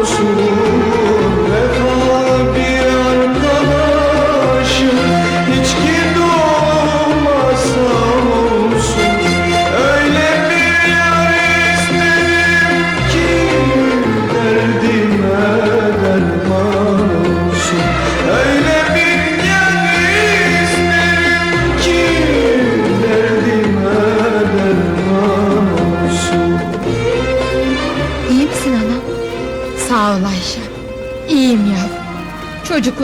不属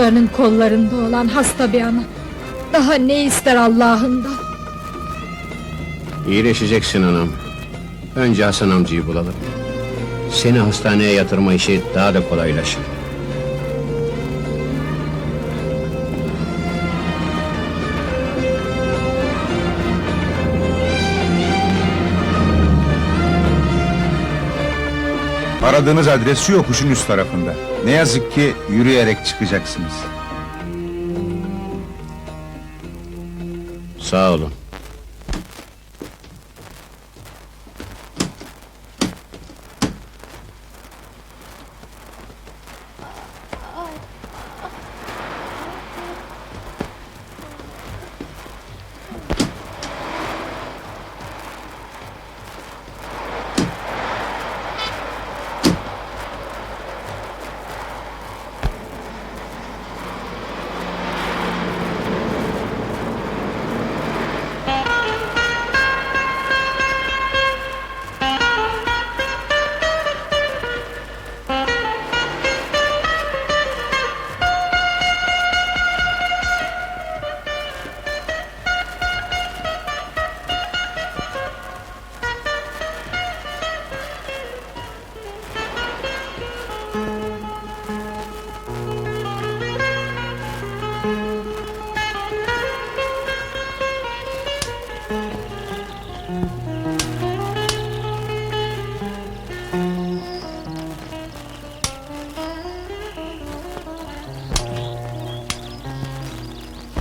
Çocuklarının kollarında olan hasta bir ana. Daha ne ister Allah'ından? İyileşeceksin anam. Önce Hasan amcayı bulalım. Seni hastaneye yatırma işi daha da kolaylaşır. Aradığınız adres şu yokuşun üst tarafında. Ne yazık ki yürüyerek çıkacaksınız. Sağ olun.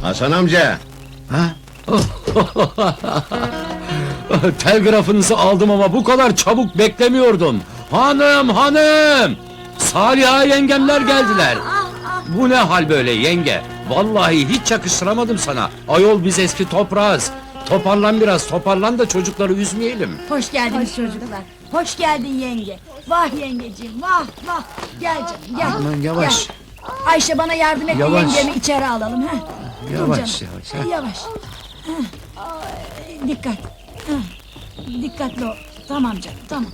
Hasan amca. Telgrafınızı aldım ama bu kadar çabuk beklemiyordum. Hanım hanım! Saliha yengemler geldiler. Bu ne hal böyle yenge? Vallahi hiç yakıştıramadım sana. Ayol biz eski toprağız. Toparlan biraz toparlan da çocukları üzmeyelim. Hoş geldiniz çocuklar. Hoş geldin yenge. Vah yengeciğim vah vah. Gel canım gel. Aman yavaş. Gel. Ayşe bana yardım et de Yavaş. yengemi içeri alalım. ha. Yavaş, yavaş, ha. Yavaş. Ha. Dikkat. Ha. Dikkatli ol. Tamam canım tamam.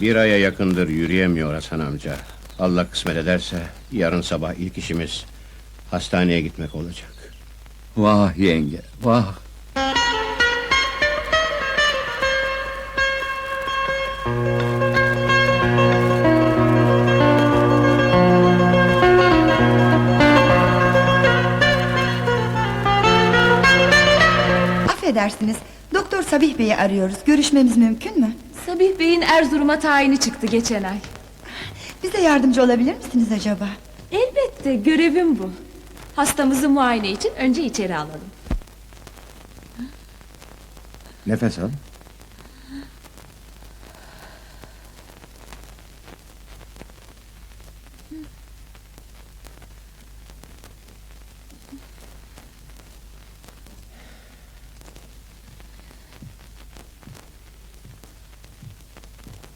Bir aya yakındır yürüyemiyor Hasan amca. Allah kısmet ederse yarın sabah ilk işimiz hastaneye gitmek olacak. Vah yenge vah. Affedersiniz, Doktor Sabih Bey'i arıyoruz. Görüşmemiz mümkün mü? Sabih Bey'in Erzurum'a tayini çıktı geçen ay. Bize yardımcı olabilir misiniz acaba? Elbette görevim bu. Hastamızı muayene için önce içeri alalım. Nefes al.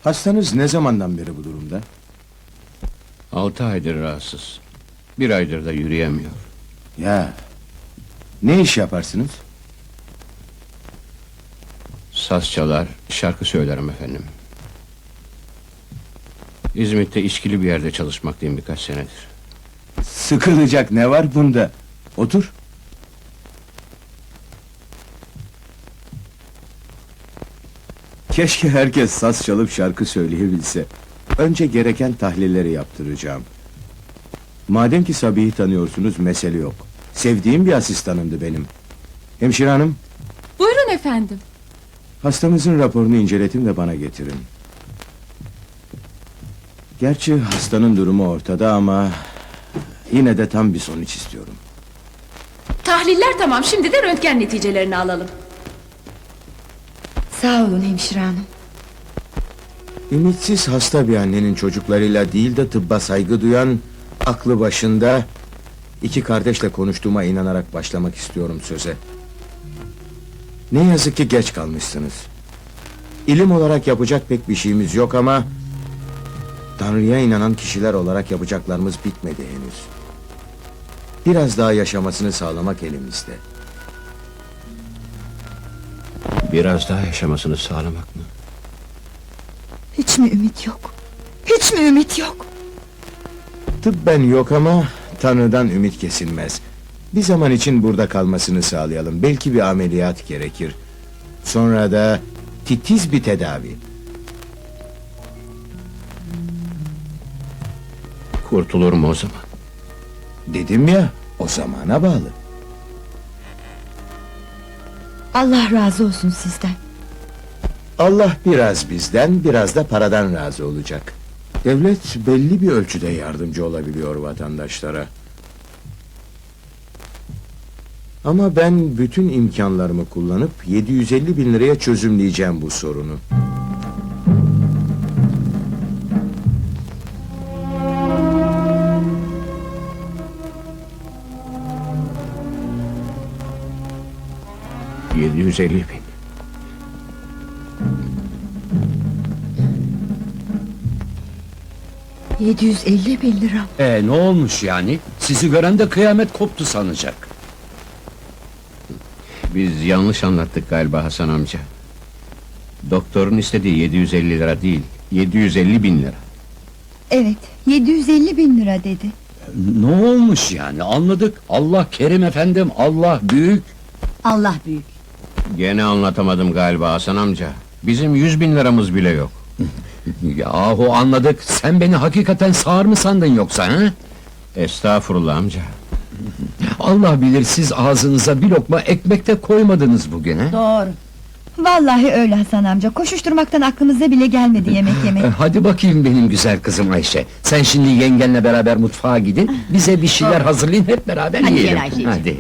Hastanız ne zamandan beri bu durumda? Altı aydır rahatsız. Bir aydır da yürüyemiyor. Ya, ne iş yaparsınız? Saz çalar, şarkı söylerim efendim. İzmit'te işkili bir yerde çalışmaktayım birkaç senedir. Sıkılacak ne var bunda? Otur. Keşke herkes saz çalıp şarkı söyleyebilse. Önce gereken tahlilleri yaptıracağım. Madem ki Sabih'i tanıyorsunuz mesele yok. Sevdiğim bir asistanımdı benim. Hemşire hanım, Buyurun efendim. hastamızın raporunu inceletin ve bana getirin. Gerçi hastanın durumu ortada ama... ...yine de tam bir sonuç istiyorum. Tahliller tamam şimdi de röntgen neticelerini alalım. Sağ olun hemşire hanım. Ümitsiz hasta bir annenin çocuklarıyla değil de tıbba saygı duyan, aklı başında... ...iki kardeşle konuştuğuma inanarak başlamak istiyorum söze. Ne yazık ki geç kalmışsınız. İlim olarak yapacak pek bir şeyimiz yok ama... ...Tanrı'ya inanan kişiler olarak yapacaklarımız bitmedi henüz. Biraz daha yaşamasını sağlamak elimizde. Biraz daha yaşamasını sağlamak mı? Hiç mi ümit yok? Hiç mi ümit yok? Tıbben yok ama Tanrı'dan ümit kesilmez. Bir zaman için burada kalmasını sağlayalım. Belki bir ameliyat gerekir. Sonra da titiz bir tedavi. Kurtulur mu o zaman? Dedim ya, o zamana bağlı. Allah razı olsun sizden. Allah biraz bizden, biraz da paradan razı olacak. Devlet belli bir ölçüde yardımcı olabiliyor vatandaşlara. Ama ben bütün imkanlarımı kullanıp 750 bin liraya çözümleyeceğim bu sorunu. Yedi yüz elli bin. ...750 bin lira. E ne olmuş yani? Sizi gören de kıyamet koptu sanacak. Biz yanlış anlattık galiba Hasan amca. Doktorun istediği 750 lira değil, 750 bin lira. Evet, 750 bin lira dedi. Ne olmuş yani anladık. Allah kerim efendim, Allah büyük. Allah büyük. Gene anlatamadım galiba Hasan amca. Bizim 100 bin liramız bile yok. Yahu anladık. Sen beni hakikaten sağır mı sandın yoksa ha? Estağfurullah amca. Allah bilir siz ağzınıza bir lokma ekmek de koymadınız bugün ha? Doğru. Vallahi öyle Hasan amca. Koşuşturmaktan aklımıza bile gelmedi yemek yemek. Hadi bakayım benim güzel kızım Ayşe. Sen şimdi yengenle beraber mutfağa gidin. Bize bir şeyler hazırlayın hep beraber Hadi gel yiyelim. Ayşeciğim. Hadi.